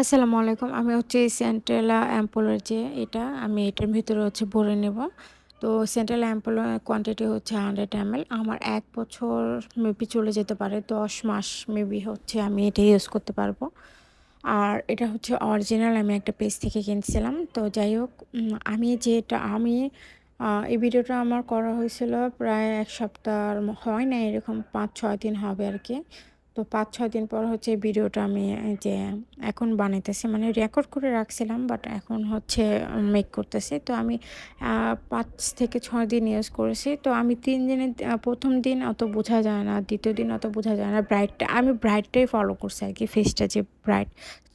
আসসালামু আলাইকুম। আমি হচ্ছে সেন্ট্রেলা অ্যাম্পুলের যে এটা, আমি এটার ভিতরে হচ্ছে ভরে নেব। তো সেন্ট্রাল অ্যাম্পুলের কোয়ান্টিটি হচ্ছে 100 এমএল। আমার এক বছর মেবি চলে যেতে পারে। ১০ মাস মেবি হচ্ছে আমি এটা ইউজ করতে পারব। আর এটা হচ্ছে অরিজিনাল আমি একটা পেজ থেকে কিনছিলাম। তো যাই হোক আমি যেটা আমি এই ভিডিওটা আমার করা হয়েছিল প্রায় এক সপ্তাহ হয় নাই এরকম ৫-৬ দিন হবে আরকি। তো ৫-৬ দিন পর হচ্ছে ভিডিওটা আমি যে এখন বানাইতেছি। মানে রেকর্ড করে রাখছিলাম বাট এখন হচ্ছে মেক করতেছি। তো আমি পাঁচ থেকে ছয় দিন ইউজ করেছি। তো আমি তিন দিনের প্রথম দিন অত বোঝা যায় না, দ্বিতীয় দিন অত বোঝা যায় না। ব্রাইটটা আমি ব্রাইটটাই ফলো করছি আর কি ফেসটা যে ব্রাইট।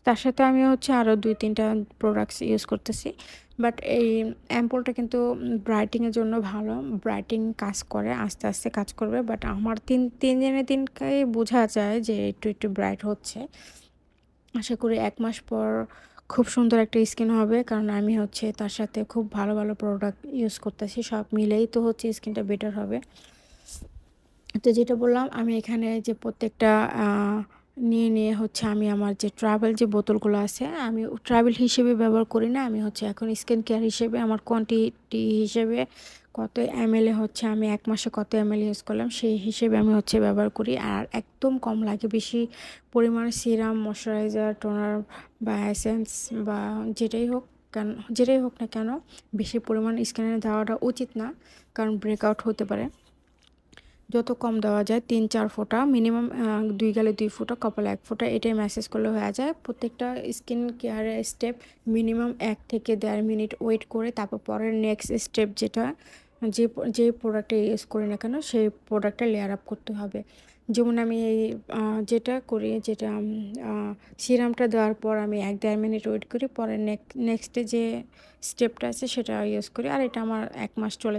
তার সাথে আমি হচ্ছে আরও দুই তিনটা প্রোডাক্টস ইউজ করতেছি। বাট এই অ্যাম্পলটা কিন্তু ব্রাইটিংয়ের জন্য ভালো। ব্রাইটিং কাজ করে, আস্তে, আস্তে কাজ করবে। বাট আমার ৩ ৩ দিনের দিনকেই বোঝা যায় যে একটু, একটু ব্রাইট হচ্ছে। আশা করি এক মাস পর খুব সুন্দর একটা স্কিন হবে। কারণ আমি হচ্ছে তার সাথে খুব ভালো, ভালো প্রোডাক্ট ইউজ করতেছি। সব মিলেই তো হচ্ছে স্কিনটা বেটার হবে। তো যেটা বললাম আমি এখানে যে প্রত্যেকটা নিয়ে, নিয়ে হচ্ছে আমি আমার যে ট্রাভেল যে বোতলগুলো আছে আমি ট্রাভেল হিসেবে ব্যবহার করি না। আমি হচ্ছে এখন স্কিন কেয়ার হিসেবে আমার কোয়ান্টিটি হিসেবে কত এমএল এ হচ্ছে আমি এক মাসে কত এমএল ইউজ করলাম সেই হিসেবে আমি হচ্ছে ব্যবহার করি। আর একদম কম লাগে। বেশি পরিমাণে সিরাম, ময়েশ্চারাইজার, টোনার বা এসেন্স বা যেটাই হোক কেন যেটাই হোক না কেন বেশি পরিমাণ স্কিনে দেওয়াটা উচিত না। কারণ ব্রেকআউট হতে পারে। যত কম দেওয়া যায় ৩-৪ ফোঁটা মিনিমাম দুই ২ গালে ২ ফোঁটা, কপালে ১ ফোঁটা এটাই ম্যাসেজ করলে হয়ে যায়। প্রত্যেকটা স্কিন কেয়ারের স্টেপ মিনিমাম এক থেকে দেড় মিনিট ওয়েট করে তারপর পরের নেক্সট স্টেপ যেটা যে যে প্রোডাক্টটা ইউজ করি না কেন সেই প্রোডাক্টটা লেয়ার আপ করতে হবে। যেমন আমি এই যেটা করি যেটা সিরামটা দেওয়ার পর আমি এক দেড় মিনিট ওয়েট করি। পরে নেক নেক্সটে যে স্টেপটা আছে সেটা ইউজ করি। আর এটা আমার এক মাস চলে